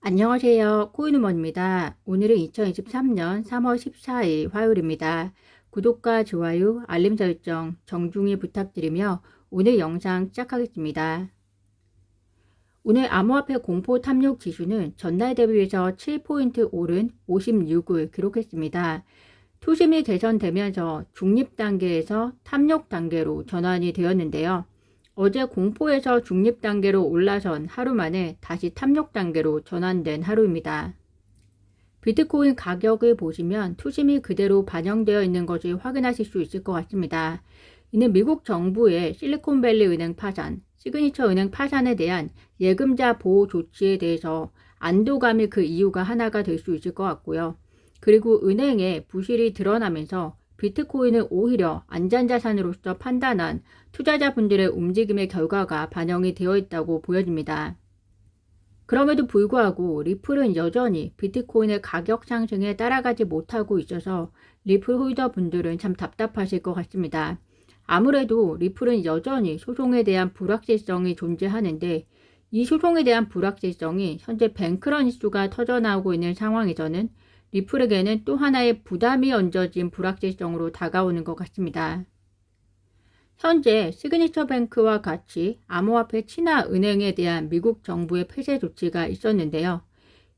안녕하세요. 코인우먼입니다. 오늘은 2023년 3월 14일 화요일입니다. 구독과 좋아요, 알림 설정 정중히 부탁드리며 오늘 영상 시작하겠습니다. 오늘 암호화폐 공포 탐욕 지수는 전날 대비해서 7포인트 오른 56을 기록했습니다. 투심이 개선되면서 중립 단계에서 탐욕 단계로 전환이 되었는데요. 어제 공포에서 중립 단계로 올라선 하루 만에 다시 탐욕 단계로 전환된 하루입니다. 비트코인 가격을 보시면 투심이 그대로 반영되어 있는 것을 확인하실 수 있을 것 같습니다. 이는 미국 정부의 실리콘밸리 은행 파산, 시그니처 은행 파산에 대한 예금자 보호 조치에 대해서 안도감이 그 이유가 하나가 될 수 있을 것 같고요. 그리고 은행의 부실이 드러나면서 비트코인을 오히려 안전자산으로서 판단한 투자자분들의 움직임의 결과가 반영이 되어 있다고 보여집니다. 그럼에도 불구하고 리플은 여전히 비트코인의 가격 상승에 따라가지 못하고 있어서 리플 홀더 분들은 참 답답하실 것 같습니다. 아무래도 리플은 여전히 소송에 대한 불확실성이 존재하는데 이 소송에 대한 불확실성이 현재 뱅크런 이슈가 터져나오고 있는 상황에서는 리플에게는 또 하나의 부담이 얹어진 불확실성으로 다가오는 것 같습니다. 현재 시그니처 뱅크와 같이 암호화폐 친화 은행에 대한 미국 정부의 폐쇄 조치가 있었는데요.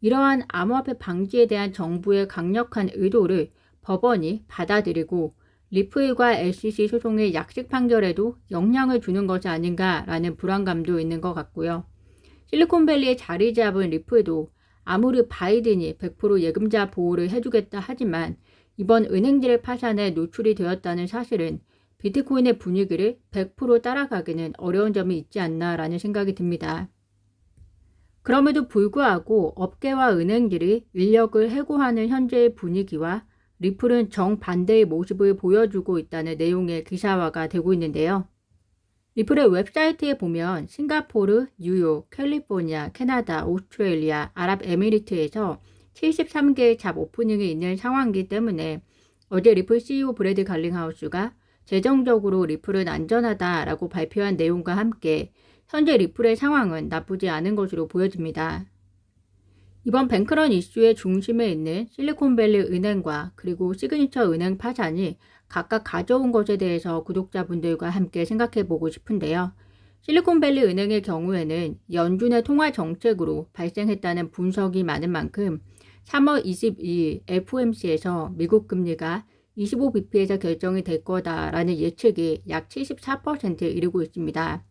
이러한 암호화폐 방지에 대한 정부의 강력한 의도를 법원이 받아들이고 리플과 SEC 소송의 약식 판결에도 영향을 주는 것이 아닌가라는 불안감도 있는 것 같고요. 실리콘밸리에 자리 잡은 리플도 아무리 바이든이 100% 예금자 보호를 해주겠다 하지만 이번 은행들의 파산에 노출이 되었다는 사실은 비트코인의 분위기를 100% 따라가기는 어려운 점이 있지 않나라는 생각이 듭니다. 그럼에도 불구하고 업계와 은행들이 인력을 해고하는 현재의 분위기와 리플은 정반대의 모습을 보여주고 있다는 내용의 기사화가 되고 있는데요. 리플의 웹사이트에 보면 싱가포르, 뉴욕, 캘리포니아, 캐나다, 오스트레일리아, 아랍에미리트에서 73개의 잡 오프닝이 있는 상황이기 때문에 어제 리플 CEO 브래드 갈링하우스가 재정적으로 리플은 안전하다라고 발표한 내용과 함께 현재 리플의 상황은 나쁘지 않은 것으로 보여집니다. 이번 뱅크런 이슈의 중심에 있는 실리콘밸리 은행과 그리고 시그니처 은행 파산이 각각 가져온 것에 대해서 구독자분들과 함께 생각해 보고 싶은데요. 실리콘밸리 은행의 경우에는 연준의 통화 정책으로 발생했다는 분석이 많은 만큼 3월 22일 FOMC에서 미국 금리가 25bp에서 결정이 될 거다라는 예측이 약 74% 이르고 있습니다.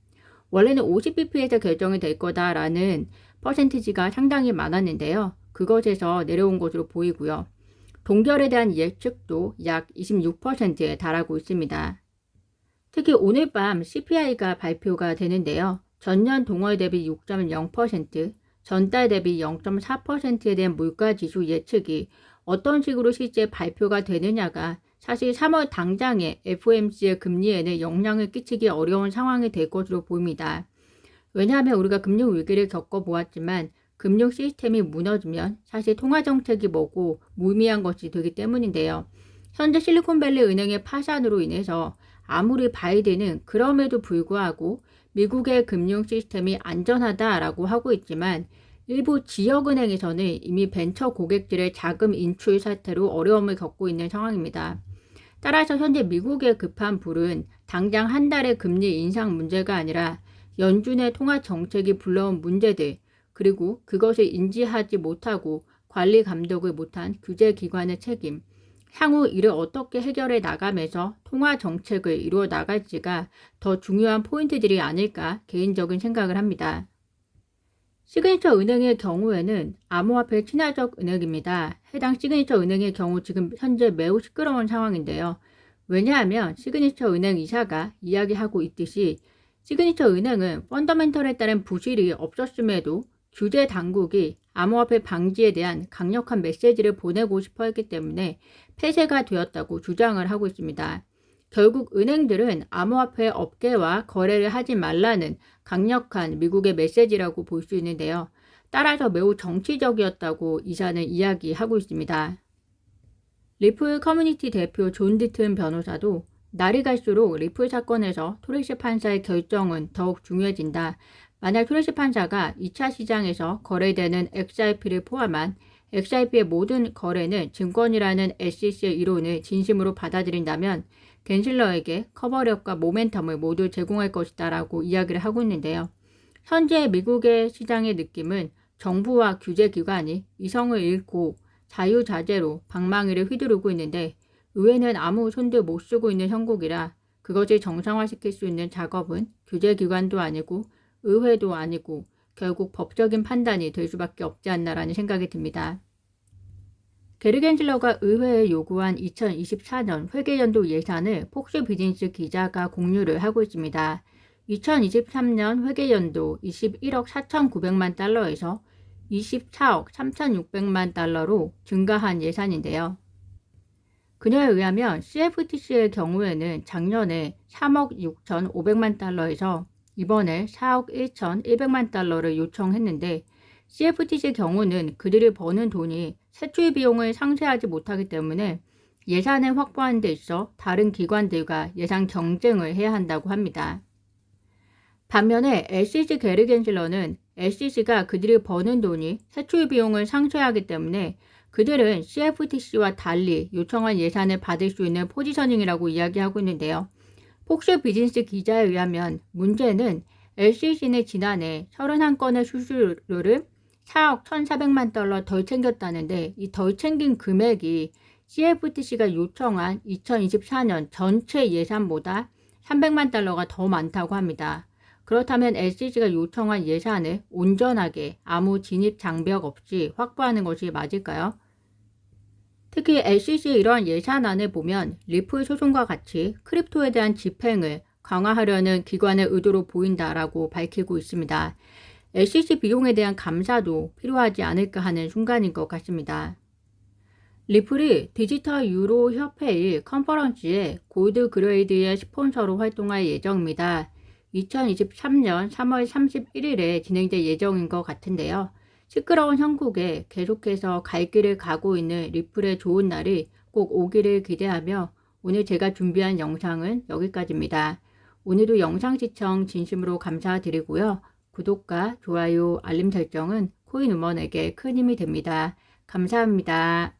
원래는 50bp에서 결정이 될 거다라는 퍼센티지가 상당히 많았는데요. 그것에서 내려온 것으로 보이고요. 동결에 대한 예측도 약 26%에 달하고 있습니다. 특히 오늘 밤 CPI가 발표가 되는데요. 전년 동월 대비 6.0%, 전달 대비 0.4%에 대한 물가 지수 예측이 어떤 식으로 실제 발표가 되느냐가 사실 3월 당장에 FOMC의 금리에는 영향을 끼치기 어려운 상황이 될 것으로 보입니다. 왜냐하면 우리가 금융 위기를 겪어보았지만 금융 시스템이 무너지면 사실 통화 정책이 뭐고 무의미한 것이 되기 때문인데요. 현재 실리콘밸리 은행의 파산으로 인해서 아무리 바이든은 그럼에도 불구하고 미국의 금융 시스템이 안전하다라고 하고 있지만 일부 지역은행에서는 이미 벤처 고객들의 자금 인출 사태로 어려움을 겪고 있는 상황입니다. 따라서 현재 미국의 급한 불은 당장 한 달의 금리 인상 문제가 아니라 연준의 통화 정책이 불러온 문제들, 그리고 그것을 인지하지 못하고 관리 감독을 못한 규제 기관의 책임, 향후 이를 어떻게 해결해 나가면서 통화 정책을 이루어 나갈지가 더 중요한 포인트들이 아닐까 개인적인 생각을 합니다. 시그니처 은행의 경우에는 암호화폐 친화적 은행입니다. 해당 시그니처 은행의 경우 지금 현재 매우 시끄러운 상황인데요. 왜냐하면 시그니처 은행 이사가 이야기하고 있듯이 시그니처 은행은 펀더멘털에 따른 부실이 없었음에도 규제 당국이 암호화폐 방지에 대한 강력한 메시지를 보내고 싶어 했기 때문에 폐쇄가 되었다고 주장을 하고 있습니다. 결국 은행들은 암호화폐 업계와 거래를 하지 말라는 강력한 미국의 메시지라고 볼 수 있는데요. 따라서 매우 정치적이었다고 이사는 이야기하고 있습니다. 리플 커뮤니티 대표 존 디튼 변호사도 날이 갈수록 리플 사건에서 토레시 판사의 결정은 더욱 중요해진다. 만약 트래시 판사가 2차 시장에서 거래되는 XRP를 포함한 XRP의 모든 거래는 증권이라는 SEC의 이론을 진심으로 받아들인다면 겐실러에게 커버력과 모멘텀을 모두 제공할 것이다 라고 이야기를 하고 있는데요. 현재 미국의 시장의 느낌은 정부와 규제기관이 이성을 잃고 자유자재로 방망이를 휘두르고 있는데 의회는 아무 손도 못 쓰고 있는 형국이라 그것을 정상화시킬 수 있는 작업은 규제기관도 아니고 의회도 아니고 결국 법적인 판단이 될 수밖에 없지 않나라는 생각이 듭니다. 게르겐슬러가 의회에 요구한 2024년 회계연도 예산을 폭스 비즈니스 기자가 공유를 하고 있습니다. 2023년 회계연도 21억 4,900만 달러에서 24억 3,600만 달러로 증가한 예산인데요. 그녀에 의하면 CFTC의 경우에는 작년에 3억 6,500만 달러에서 이번에 4억 1,100만 달러를 요청했는데 CFTC 경우는 그들이 버는 돈이 세출 비용을 상쇄하지 못하기 때문에 예산을 확보하는 데 있어 다른 기관들과 예산 경쟁을 해야 한다고 합니다. 반면에 LCC 게르겐슬러는 LCC가 그들이 버는 돈이 세출 비용을 상쇄하기 때문에 그들은 CFTC와 달리 요청한 예산을 받을 수 있는 포지셔닝이라고 이야기하고 있는데요. 폭스 비즈니스 기자에 의하면 문제는 LCC는 지난해 31건의 수수료를 4억 1,400만 달러 덜 챙겼다는데 이 덜 챙긴 금액이 CFTC가 요청한 2024년 전체 예산보다 300만 달러가 더 많다고 합니다. 그렇다면 LCC가 요청한 예산을 온전하게 아무 진입 장벽 없이 확보하는 것이 맞을까요? 특히 LCC의 이러한 예산안을 보면 리플 소송과 같이 크립토에 대한 집행을 강화하려는 기관의 의도로 보인다라고 밝히고 있습니다. LCC 비용에 대한 감사도 필요하지 않을까 하는 순간인 것 같습니다. 리플이 디지털 유로 협회의 컨퍼런스에 골드 그레이드의 스폰서로 활동할 예정입니다. 2023년 3월 31일에 진행될 예정인 것 같은데요. 시끄러운 형국에 계속해서 갈 길을 가고 있는 리플의 좋은 날이 꼭 오기를 기대하며 오늘 제가 준비한 영상은 여기까지입니다. 오늘도 영상 시청 진심으로 감사드리고요. 구독과 좋아요, 알림 설정은 코인 우먼에게 큰 힘이 됩니다. 감사합니다.